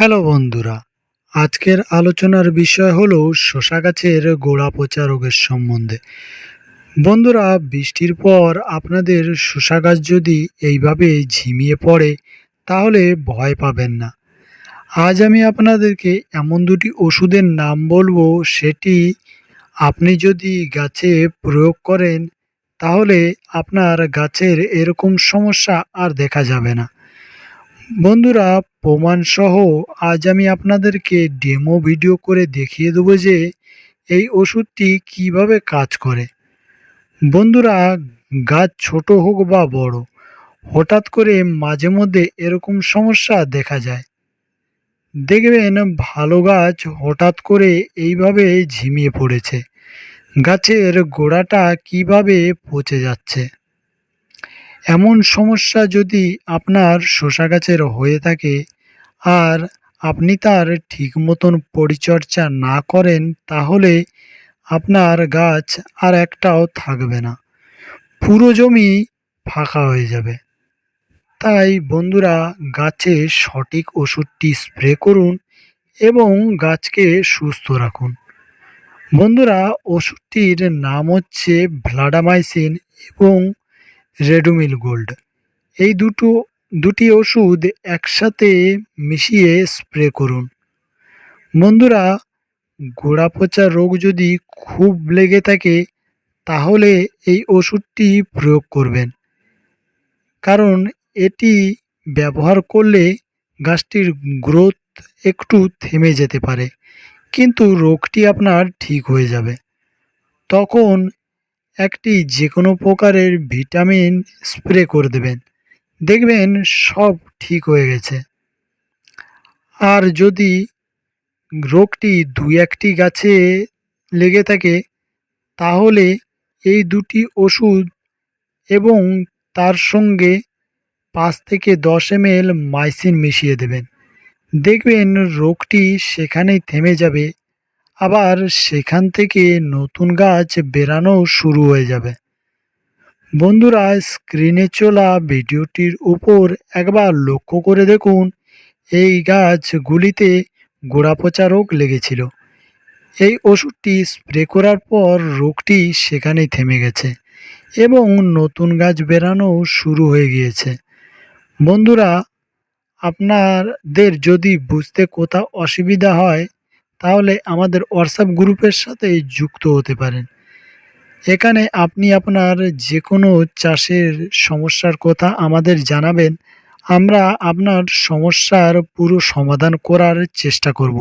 Hello বন্ধুরা, আজকের আলোচনার বিষয় হলো শশা গাছের গোড়া পচা রোগের সম্বন্ধে। বন্ধুরা, বৃষ্টির পর আপনাদের শশা গাছ যদি এইভাবে ঝিমিয়ে পড়ে, তাহলে ভয় পাবেন না। আজ আমি আপনাদেরকে এমন দুটি ওষুধের নাম বলব, সেটি আপনি যদি গাছে প্রয়োগ করেন, তাহলে আপনার গাছের এরকম সমস্যা আর দেখা যাবে না। বন্ধুরা, প্রমাণসহ আজ আমি আপনাদেরকে ডেমো ভিডিও করে দেখিয়ে দেবো যে এই ওষুধটি কীভাবে কাজ করে। বন্ধুরা, গাছ ছোট হোক বা বড়, হঠাৎ করে মাঝে মধ্যে এরকম সমস্যা দেখা যায়। দেখবেন, ভালো গাছ হঠাৎ করে এইভাবে ঝিমিয়ে পড়েছে। গাছের গোড়াটা কীভাবে পচে যাচ্ছে? এমন সমস্যা যদি আপনার শসা গাছের হয়ে থাকে আর আপনি তার ঠিক মতন পরিচর্যা না করেন, তাহলে আপনার গাছ আর একটাও থাকবে না। পুরো জমি ফাঁকা হয়ে যাবে। তাই বন্ধুরা, গাছে সঠিক ওষুধটি স্প্রে করুন এবং গাছকে সুস্থ রাখুন। বন্ধুরা, ওষুধটির নাম হচ্ছে ভ্লাডামাইসিন এবং রেডুমিল গোল্ড এই দুটো, দুটি ওষুধ একসাথে মিশিয়ে স্প্রে করুন। বন্ধুরা গোড়া পচা রোগ যদি খুব লেগে থাকে, তাহলে এই ওষুধটি প্রয়োগ করবেন। কারণ এটি ব্যবহার করলে গাছটির গ্রোথ একটু থেমে যেতে পারে, কিন্তু রোগটি আপনার ঠিক হয়ে যাবে। তখন একটি যে কোনো প্রকারের ভিটামিন স্প্রে করে দেবেন। দেখবেন সব ঠিক হয়ে গেছে। আর যদি রোগটি দু একটি গাছে লেগে থাকে, তাহলে এই দুটি ওষুধ এবং তার সঙ্গে পাঁচ থেকে দশ এম মাইসিন মিশিয়ে দেবেন। দেখবেন রোগটি সেখানেই থেমে যাবে আবার সেখান থেকে নতুন গাছ বেরানো শুরু হয়ে যাবে। বন্ধুরা, স্ক্রিনে চলা ভিডিওটির উপর একবার লক্ষ্য করে দেখুন, এই গাছগুলিতে গোড়া পচা রোগ লেগেছিল। এই ওষুধটি স্প্রে করার পর রোগটি সেখানেই থেমে গেছে এবং নতুন গাছ বেরানো শুরু হয়ে গিয়েছে। বন্ধুরা, আপনাদের যদি বুঝতে কোথাও অসুবিধা হয় তাহলে আমাদের হোয়াটসঅ্যাপ গ্রুপের সাথে যুক্ত হতে পারেন। এখানে আপনি আপনার যে কোনো চাষের সমস্যার কথা আমাদের জানাবেন। আমরা আপনার সমস্যার পুরো সমাধান করার চেষ্টা করব।